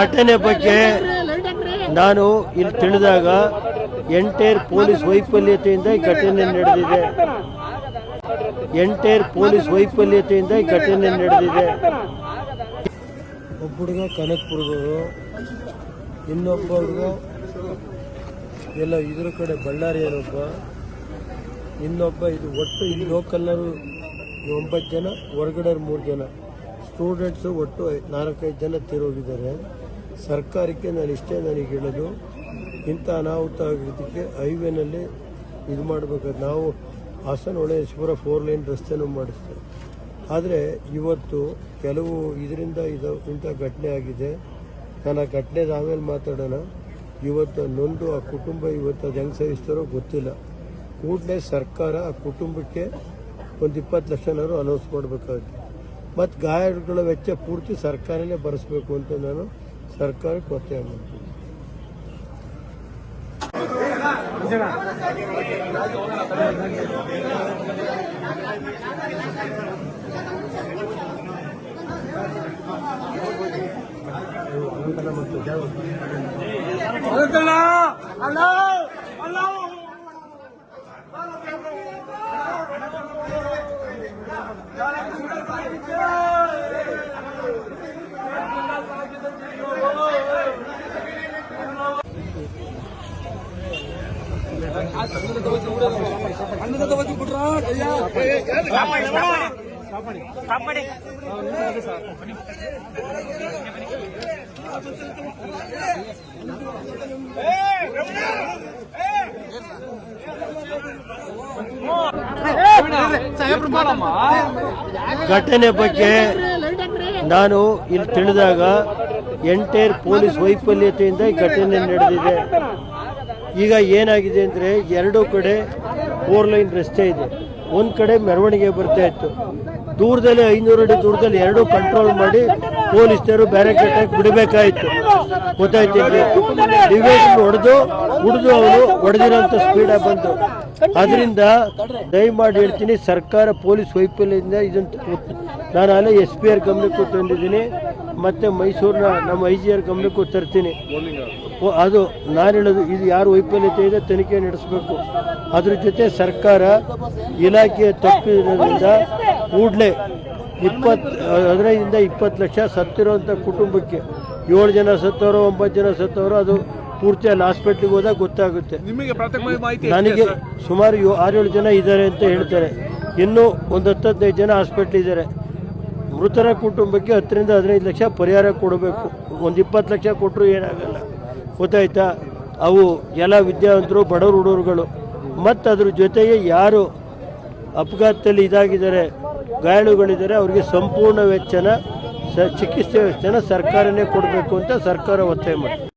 ಘಟನೆ ಬಗ್ಗೆ ನಾನು ಇಲ್ಲಿ ತಿಳಿದಾಗ ಎಂಟೈರ್ ಪೊಲೀಸ್ ವೈಫಲ್ಯತೆಯಿಂದ ಈ ಘಟನೆ ನಡೆದಿದೆ. ಎಂಟೈರ್ ಪೊಲೀಸ್ ವೈಫಲ್ಯತೆಯಿಂದ ಈ ಘಟನೆ ನಡೆದಿದೆ. ಒಬ್ಬ ಹುಡುಗ ಕನಕಪುರದವರು, ಇನ್ನೊಬ್ಬ ಹುಡುಗ ಎಲ್ಲ ಇದ್ರ ಕಡೆ ಬಳ್ಳಾರಿಯನೊಬ್ಬ ಇನ್ನೊಬ್ಬ ಇದು ಒಟ್ಟು ಇಲ್ಲಿ ಲೋಕಲ್ನವರು ಒಂಬತ್ತು ಜನ ಹೊರಗಡೆ ಮೂರು ಜನ. ಸ್ಟೂಡೆಂಟ್ಸು ಒಟ್ಟು ನಾಲ್ಕೈದು ಜನ ತೀರೋಗಿದ್ದಾರೆ. ಸರ್ಕಾರಕ್ಕೆ ನಾನು ಇಷ್ಟೇ ನನಗೆ ಹೇಳೋದು, ಇಂಥ ಅನಾಹುತ ಆಗಿದ್ದಕ್ಕೆ ಹೈವೇನಲ್ಲಿ ಇದು ಮಾಡಬೇಕಾದ್ರೆ ನಾವು ಹಾಸನ ಹೊಳೆಶ್ವರ ಫೋರ್ ಲೈನ್ ರಸ್ತೆನೂ ಮಾಡಿಸ್ತೇವೆ. ಆದರೆ ಇವತ್ತು ಕೆಲವು ಇದರಿಂದ ಇದು ಇಂಥ ಘಟನೆ ಆಗಿದೆ. ನಾನು ಆ ಘಟನೆದು ಆಮೇಲೆ ಮಾತಾಡೋಣ. ಇವತ್ತು ನೊಂದು ಆ ಕುಟುಂಬ ಇವತ್ತು ಅದು ಹೆಂಗೆ ಸಹಿಸ್ತಾರೋ ಗೊತ್ತಿಲ್ಲ. ಕೂಡಲೇ ಸರ್ಕಾರ ಆ ಕುಟುಂಬಕ್ಕೆ ಒಂದು ಇಪ್ಪತ್ತು ಲಕ್ಷನಾದ್ರು ಅನೌನ್ಸ್ ಮಾಡಬೇಕಾಗುತ್ತೆ. ಮತ್ತು ಗಾಯಗಳ ವೆಚ್ಚ ಪೂರ್ತಿ ಸರ್ಕಾರನೇ ಭರಿಸಬೇಕು ಅಂತ ನಾನು ಸರ್ಕಾರಕ್ಕೆ ಒತ್ತಾಯ ಘಟನೆ ಬಗ್ಗೆ ನಾನು ಇಲ್ಲಿ ತಿಳಿದಾಗ ಎಂಟೈರ್ ಪೊಲೀಸ್ ವೈಫಲ್ಯತೆಯಿಂದ ಈ ಘಟನೆ ನಡೆದಿದೆ. ಈಗ ಏನಾಗಿದೆ ಅಂದರೆ ಎರಡೂ ಕಡೆ ಫೋರ್ ಲೈನ್ ರಸ್ತೆ ಇದೆ. ಒಂದು ಕಡೆ ಮೆರವಣಿಗೆ ಬರ್ತಾ ಇತ್ತು. ದೂರದಲ್ಲಿ ಐನೂರು ಅಡಿ ದೂರದಲ್ಲಿ ಎರಡೂ ಕಂಟ್ರೋಲ್ ಮಾಡಿ ಪೊಲೀಸರು ಬ್ಯಾರಿಕೇಡ್ ಹಾಕಿ ಬಿಡಬೇಕಾಯಿತು. ಗೊತ್ತಾಯ್ತು ಡಿವೈಡ್ ಹೊಡೆದು ಕುಡಿದು ಅವರು ಹೊಡೆದಿರೋಂಥ ಸ್ಪೀಡಾಗಿ ಬಂತು. ಅದರಿಂದ ದಯಮಾಡಿ ಹೇಳ್ತೀನಿ ಸರ್ಕಾರ ಪೊಲೀಸ್ ವೈಫಲ್ಯದಿಂದ ಇದನ್ನು ನಾನು ಅಲ್ಲೇ ಎಸ್ ಪಿ ಆರ್ ಗಮನಕ್ಕೂ ತಂದಿದ್ದೀನಿ. ಮತ್ತು ಮೈಸೂರಿನ ನಮ್ಮ ಐ ಜಿ ಆರ್ ಗಮನಕ್ಕೂ ತರ್ತೀನಿ. ಅದು ನಾನು ಹೇಳೋದು ಇದು ಯಾರು ವೈಫಲ್ಯತೆ ಇದೆ ತನಿಖೆ ನಡೆಸಬೇಕು. ಅದ್ರ ಜೊತೆ ಸರ್ಕಾರ ಇಲಾಖೆ ತಪ್ಪಿರೋದ್ರಿಂದ ಕೂಡಲೇ ಇಪ್ಪತ್ತು ಹದಿನೈದರಿಂದ ಇಪ್ಪತ್ತು ಲಕ್ಷ ಸತ್ತಿರೋಂಥ ಕುಟುಂಬಕ್ಕೆ ಏಳು ಜನ ಸತ್ತವರು ಒಂಬತ್ತು ಜನ ಸತ್ತವರು ಅದು ಪೂರ್ತಿ ಅಲ್ಲಿ ಹಾಸ್ಪಿಟ್ಲಿಗೆ ಹೋದಾಗ ಗೊತ್ತಾಗುತ್ತೆ. ನನಗೆ ಸುಮಾರು ಆರೇಳು ಜನ ಇದ್ದಾರೆ ಅಂತ ಹೇಳ್ತಾರೆ. ಇನ್ನೂ ಒಂದು ಹತ್ತು ಹದಿನೈದು ಜನ ಹಾಸ್ಪಿಟ್ಲ್ ಇದ್ದಾರೆ ಮೃತರ ಕುಟುಂಬಕ್ಕೆ ಹತ್ತರಿಂದ ಹದಿನೈದು ಲಕ್ಷ ಪರಿಹಾರ ಕೊಡಬೇಕು. ಒಂದು ಇಪ್ಪತ್ತು ಲಕ್ಷ ಕೊಟ್ಟರು ಏನಾಗಲ್ಲ. ಗೊತ್ತಾಯ್ತಾ? ಅವು ಎಲ್ಲ ವಿದ್ಯಾವಂತರು, ಬಡವರು, ಹುಡುಗರುಗಳು. ಮತ್ತು ಅದ್ರ ಜೊತೆಗೆ ಯಾರು ಅಪಘಾತದಲ್ಲಿ ಇದಾಗಿದ್ದಾರೆ, ಗಾಯಾಳುಗಳಿದ್ದಾರೆ, ಅವರಿಗೆ ಸಂಪೂರ್ಣ ವೆಚ್ಚನ ಸ, ಚಿಕಿತ್ಸೆ ವೆಚ್ಚನ ಸರ್ಕಾರನೇ ಕೊಡಬೇಕು ಅಂತ ಸರ್ಕಾರ ಒತ್ತಾಯ ಮಾಡಿ